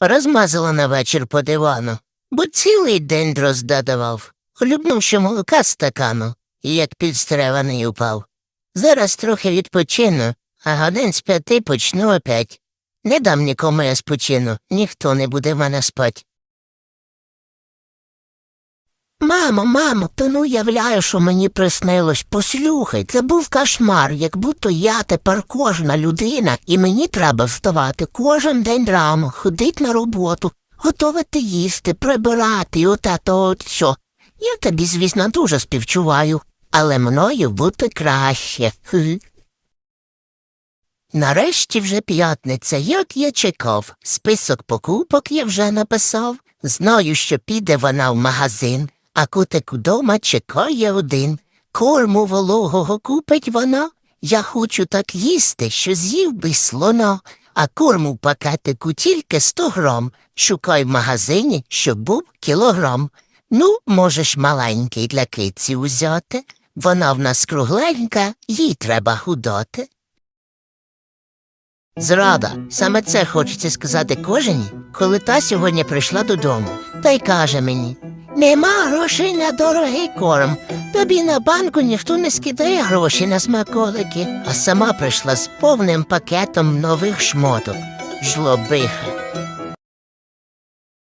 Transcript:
розмазала на вечір по дивану, бо цілий день роздадавав, хлюбнувши молока стакану, як підстреваний упав. Зараз трохи відпочину, а годин з п'яти почну опять. Не дам нікому я спочину, ніхто не буде в мене спать. Мамо, мамо, то ну являю, що мені приснилось. Послухай, це був кошмар, як будто я тепер кожна людина, і мені треба вставати кожен день рано, ходить на роботу, готувати їсти, прибирати і оте то от що. Я тобі, звісно, дуже співчуваю, але мною бути краще. Нарешті вже п'ятниця, як я чекав. Список покупок я вже написав. Знаю, що піде вона в магазин, а кутик удома чекає один. Корму вологого купить вона. Я хочу так їсти, що з'їв би слона, а корму в пакетику тільки сто грам. Шукай в магазині, щоб був кілограм. Ну, можеш маленький для киці узяти. Вона в нас кругленька, їй треба худоти. Зрада, саме це хочеться сказати кожені, коли та сьогодні прийшла додому, та й каже мені Нема грошей на дорогий корм. Тобі на банку ніхто не скидає гроші на смаколики, а сама прийшла з повним пакетом нових шмоток. Жлобиха.